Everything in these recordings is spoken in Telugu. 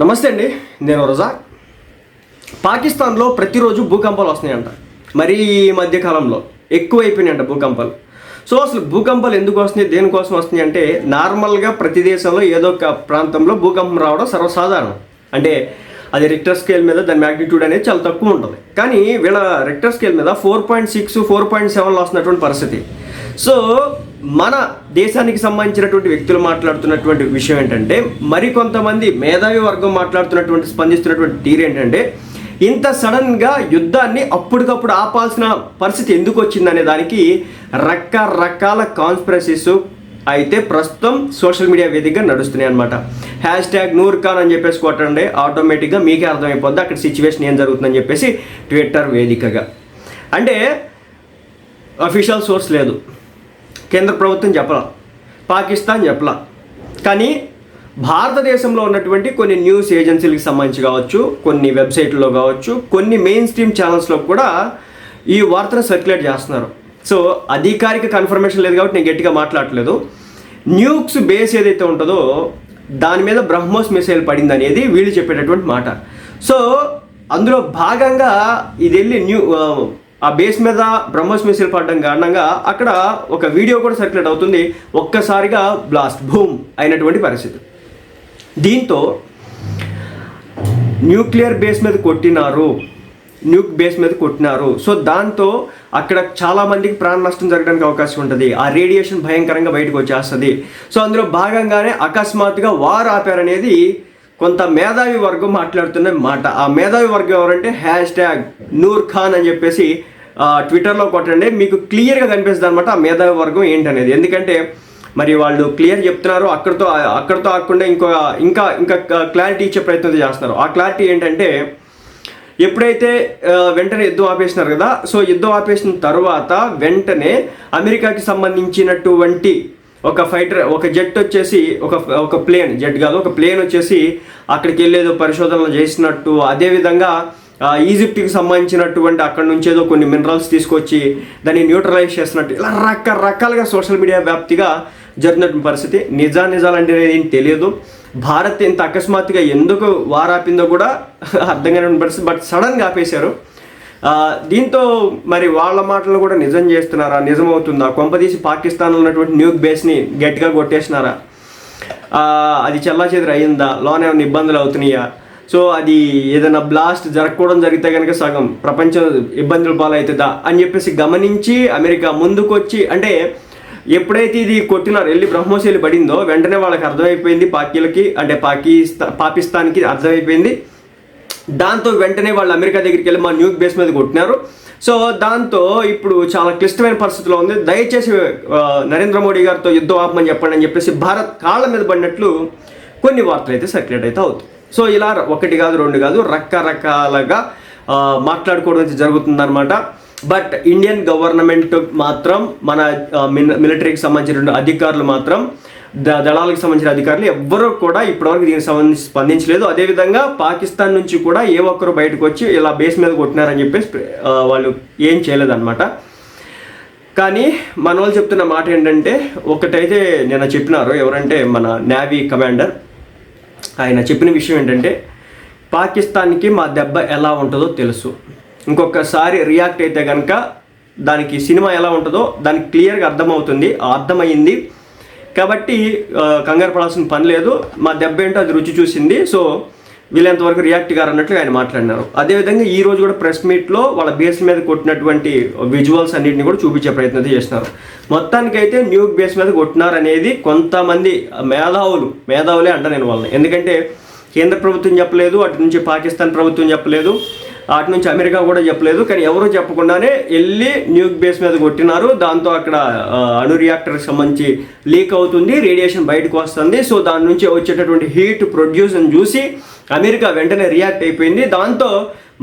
నమస్తే అండి నేను రోజా. పాకిస్తాన్లో ప్రతిరోజు భూకంపాలు వస్తున్నాయంట. మరి ఈ మధ్యకాలంలో ఎక్కువైపోయినాయంట భూకంపాలు. సో అసలు భూకంపాలు ఎందుకు వస్తున్నాయి దేనికోసం వస్తున్నాయి అంటే నార్మల్గా ప్రతి దేశంలో ఏదో ఒక ప్రాంతంలో భూకంపం రావడం సర్వసాధారణం. అంటే అది రిక్టర్ స్కేల్ మీద దాని మ్యాగ్నిట్యూడ్ అనేది చాలా తక్కువ ఉంటుంది. కానీ వీళ్ళ రిక్టర్ స్కేల్ మీద four point six four point సెవెన్లో వస్తున్నటువంటి పరిస్థితి. సో మన దేశానికి సంబంధించినటువంటి వ్యక్తులు మాట్లాడుతున్నటువంటి విషయం ఏంటంటే మరికొంతమంది మేధావి వర్గం మాట్లాడుతున్నటువంటి స్పందిస్తున్నటువంటి తీరు ఏంటంటే ఇంత సడన్గా యుద్ధాన్ని అప్పటికప్పుడు ఆపాల్సిన పరిస్థితి ఎందుకు వచ్చిందనే దానికి రకరకాల కాన్స్పిరసీస్ అయితే ప్రస్తుతం సోషల్ మీడియా వేదికగా నడుస్తున్నాయి అనమాట హ్యాష్ ట్యాగ్ నూర్ ఖాన్ అని చెప్పేసి కొట్టండి ఆటోమేటిక్గా మీకే అర్థమైపోద్ది అక్కడ సిచ్యువేషన్ ఏం జరుగుతుందని చెప్పేసి ట్విట్టర్ వేదికగా. అంటే అఫీషియల్ సోర్స్ లేదు. కేంద్ర ప్రభుత్వం చెప్పలా. పాకిస్తాన్ చెప్పలా. కానీ భారతదేశంలో ఉన్నటువంటి కొన్ని న్యూస్ ఏజెన్సీలకు సంబంధించి కావచ్చు కొన్ని వెబ్సైట్లో కావచ్చు కొన్ని మెయిన్ స్ట్రీమ్ ఛానల్స్లో కూడా ఈ వార్తను సర్క్యులేట్ చేస్తున్నారు. సో అధికారిక కన్ఫర్మేషన్ లేదు కాబట్టి నేను గట్టిగా మాట్లాడట్లేదు. న్యూక్స్ బేస్ ఏదైతే ఉంటుందో దాని మీద బ్రహ్మోస్ మిసైల్ పడింది అనేది వీళ్ళు చెప్పేటటువంటి మాట. సో అందులో భాగంగా ఇది వెళ్ళి న్యూ ఆ, బేస్ మీద బ్రహ్మోస్ మిసైల్ పడడం కారణంగా అక్కడ ఒక వీడియో కూడా సర్క్యులేట్ అవుతుంది. ఒక్కసారిగా బ్లాస్ట్ భూమ్ అయినటువంటి పరిస్థితి. దీంతో న్యూక్లియర్ బేస్ మీద కొట్టినారు. న్యూక్ బేస్ మీద కొట్టినారు. సో దాంతో అక్కడ చాలామందికి ప్రాణ నష్టం జరగడానికి అవకాశం ఉంటుంది. ఆ రేడియేషన్ భయంకరంగా బయటకు వచ్చేస్తుంది. సో అందులో భాగంగానే అకస్మాత్తుగా వార్ ఆపారనేది కొంత మేధావి వర్గం మాట్లాడుతున్న మాట. ఆ మేధావి వర్గం ఎవరంటే హ్యాష్ ట్యాగ్ నూర్ ఖాన్ అని చెప్పేసి ట్విట్టర్లో కొట్టండి. మీకు క్లియర్గా కనిపిస్తుంది అనమాట ఆ మేధావి వర్గం ఏంటనేది. ఎందుకంటే మరి వాళ్ళు క్లియర్ చెప్తున్నారు. అక్కడితో అక్కడితో ఆకుండా ఇంకో ఇంకా ఇంకా క్లారిటీ ఇచ్చే ప్రయత్నం చేస్తున్నారు. ఆ క్లారిటీ ఏంటంటే ఎప్పుడైతే వెంటనే యుద్ధం ఆపేసినారు కదా సో యుద్ధం ఆపేసిన తర్వాత వెంటనే అమెరికాకి సంబంధించినటువంటి ఒక ఫైటర్ ఒక జెట్ వచ్చేసి ఒక ఒక ప్లేన్ జెట్ కాదు ఒక ప్లేన్ వచ్చేసి అక్కడికి వెళ్ళేదో పరిశోధనలు చేసినట్టు అదేవిధంగా ఈజిప్ట్కి సంబంధించినటువంటి అక్కడ నుంచి ఏదో కొన్ని మినరల్స్ తీసుకొచ్చి దాన్ని న్యూట్రలైజ్ చేసినట్టు ఇలా రకరకాలుగా సోషల్ మీడియా వ్యాప్తిగా జరిగినటువంటి పరిస్థితి. నిజా నిజాలు అంటే ఏం తెలియదు. భారత్ ఇంత అకస్మాత్తుగా ఎందుకు వారాపిందో కూడా అర్థం కాని పరిస్థితి బట్ సడన్గా ఆపేశారు. దీంతో మరి వాళ్ళ మాటలు కూడా నిజం చేస్తున్నారా? నిజం అవుతుందా కొంపదీసి పాకిస్తాన్లో ఉన్నటువంటి న్యూక్ బేస్ని గట్టిగా కొట్టేసినారా? అది చల్లా చెదిరి అయిందా లోన ఏమైనా ఇబ్బందులు అవుతున్నాయా? సో అది ఏదైనా బ్లాస్ట్ జరగకూడదు జరిగితే కనుక సగం ప్రపంచం ఇబ్బందుల పాలవుతుందా? అని చెప్పేసి గమనించి అమెరికా ముందుకొచ్చి అంటే ఎప్పుడైతే ఇది కొట్టినారు వెళ్ళి బ్రహ్మోశైలి పడిందో వెంటనే వాళ్ళకి అర్థమైపోయింది పాకీలకి అంటే పాకిస్తా పాకిస్తాన్కి అర్థమైపోయింది. దాంతో వెంటనే వాళ్ళు అమెరికా దగ్గరికి వెళ్ళి మా న్యూక్ బేస్ మీద కొట్టినారు. సో దాంతో ఇప్పుడు చాలా క్లిష్టమైన పరిస్థితిలో ఉంది. దయచేసి నరేంద్ర మోడీ గారితో యుద్ధం ఆపమని చెప్పండి అని చెప్పేసి భారత్ కాళ్ళ మీద పడినట్లు కొన్ని వార్తలు అయితే సర్క్యులేట్ అయితే అవుతాయి. సో ఇలా ఒకటి కాదు రెండు కాదు రకరకాలుగా మాట్లాడుకోవడం అయితే జరుగుతుందన్నమాట. బట్ ఇండియన్ గవర్నమెంట్ మాత్రం మన మిలిటరీకి సంబంధించిన అధికారులు మాత్రం దళాలకు సంబంధించిన అధికారులు ఎవ్వరూ కూడా ఇప్పటివరకు దీనికి సంబంధించి స్పందించలేదు. అదేవిధంగా పాకిస్తాన్ నుంచి కూడా ఏ ఒక్కరు బయటకు వచ్చి ఇలా బేస్ మీద కొట్టినారని చెప్పేసి వాళ్ళు ఏం చేయలేదన్నమాట. కానీ మన వాళ్ళు చెప్తున్న మాట ఏంటంటే ఒకటైతే నిన్న చెప్పినారు ఎవరంటే మన నేవీ కమాండర్. ఆయన చెప్పిన విషయం ఏంటంటే పాకిస్తాన్కి మా దెబ్బ ఎలా ఉంటుందో తెలుసు. ఇంకొకసారి రియాక్ట్ అయితే కనుక దానికి సినిమా ఎలా ఉంటుందో దానికి క్లియర్గా అర్థమవుతుంది. అర్థమైంది కాబట్టి కంగారు పడాల్సిన పని లేదు. మా దెబ్బ ఏంటో అది రుచి చూసింది. సో వీళ్ళంతవరకు రియాక్ట్ గారు అన్నట్లు ఆయన మాట్లాడినారు. అదేవిధంగా ఈ రోజు కూడా ప్రెస్ మీట్లో వాళ్ళ బేస్ మీద కొట్టినటువంటి విజువల్స్ అన్నింటిని కూడా చూపించే ప్రయత్నం చేస్తున్నారు. మొత్తానికైతే న్యూ బేస్ మీద కొట్టినారనేది కొంతమంది మేధావులు మేధావులే అంట నేను వాళ్ళని. ఎందుకంటే కేంద్ర ప్రభుత్వం చెప్పలేదు అటు నుంచి పాకిస్తాన్ ప్రభుత్వం చెప్పలేదు. అటు నుంచి అమెరికా కూడా చెప్పలేదు కానీ ఎవరు చెప్పకుండానే వెళ్ళి న్యూక్ బేస్ మీద కొట్టినారు. దాంతో అక్కడ అణు రియాక్టర్కి సంబంధించి లీక్ అవుతుంది రేడియేషన్ బయటకు వస్తుంది. సో దాని నుంచి వచ్చేటటువంటి హీట్ ప్రొడ్యూస్ని చూసి అమెరికా వెంటనే రియాక్ట్ అయిపోయింది. దాంతో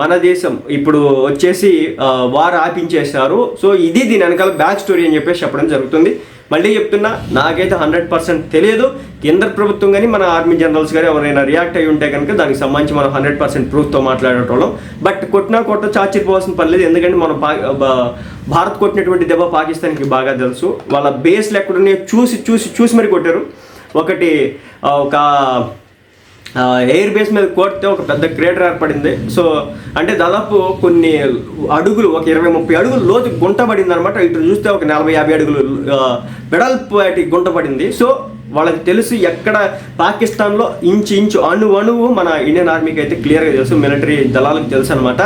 మన దేశం ఇప్పుడు వచ్చేసి వారు వార్ ఆపించేశారు. సో ఇది దీని వెనకాల బ్యాక్ స్టోరీ అని చెప్పేసి చెప్పడం జరుగుతుంది. మళ్ళీ చెప్తున్నా నాకైతే హండ్రెడ్ పర్సెంట్ తెలియదు. కేంద్ర ప్రభుత్వం కానీ మన ఆర్మీ జనరల్స్ కానీ ఎవరైనా రియాక్ట్ అయి ఉంటే కనుక దానికి సంబంధించి మనం హండ్రెడ్ పర్సెంట్ ప్రూఫ్తో మాట్లాడేటోళ్ళం. బట్ కొట్టినా కొట్ట చాచిపోవాల్సిన పని లేదు. ఎందుకంటే మనం పా బా- భారత్ కొట్టినటువంటి దెబ్బ పాకిస్తాన్కి బాగా తెలుసు. వాళ్ళ బేస్లు ఎక్కడున్నాయో చూసి చూసి చూసి మరి కొట్టారు. ఒకటి ఒక ఎయిర్ బేస్ మీద కొడితే ఒక పెద్ద క్రేటర్ ఏర్పడింది. సో అంటే దాదాపు కొన్ని అడుగులు ఒక ఇరవై ముప్పై అడుగులు లోతు గుంట పడింది అనమాట ఇటు చూస్తే ఒక నలభై యాభై అడుగులు వెడల్పు వాటి గుంట పడింది సో వాళ్ళకి తెలుసు ఎక్కడ పాకిస్తాన్లో ఇంచు ఇంచు అణు అణువు మన ఇండియన్ ఆర్మీకి అయితే క్లియర్గా తెలుసు. మిలిటరీ దళాలకు తెలుసు అనమాట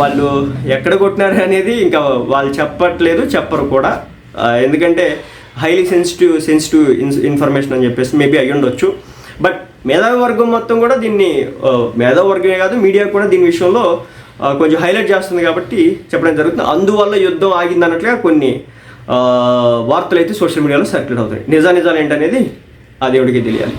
వాళ్ళు ఎక్కడ కొట్టినారు అనేది ఇంకా వాళ్ళు చెప్పట్లేదు చెప్పరు కూడా. ఎందుకంటే హైలీ సెన్సిటివ్ సెన్సిటివ్ ఇన్ఫర్మేషన్ అని చెప్పేసి మేబీ అయ్యి ఉండొచ్చు బట్ మేధావి వర్గం మొత్తం కూడా దీన్ని మేధావి వర్గమే కాదు మీడియా కూడా దీని విషయంలో కొంచెం హైలైట్ చేస్తుంది కాబట్టి చెప్పడం జరుగుతుంది. అందువల్ల యుద్ధం ఆగింది అన్నట్లుగా కొన్ని వార్తలు అయితే సోషల్ మీడియాలో సర్క్యులేట్ అవుతాయి నిజా నిజాలు ఏంటనేది ఆ దేవుడికి తెలియాలి.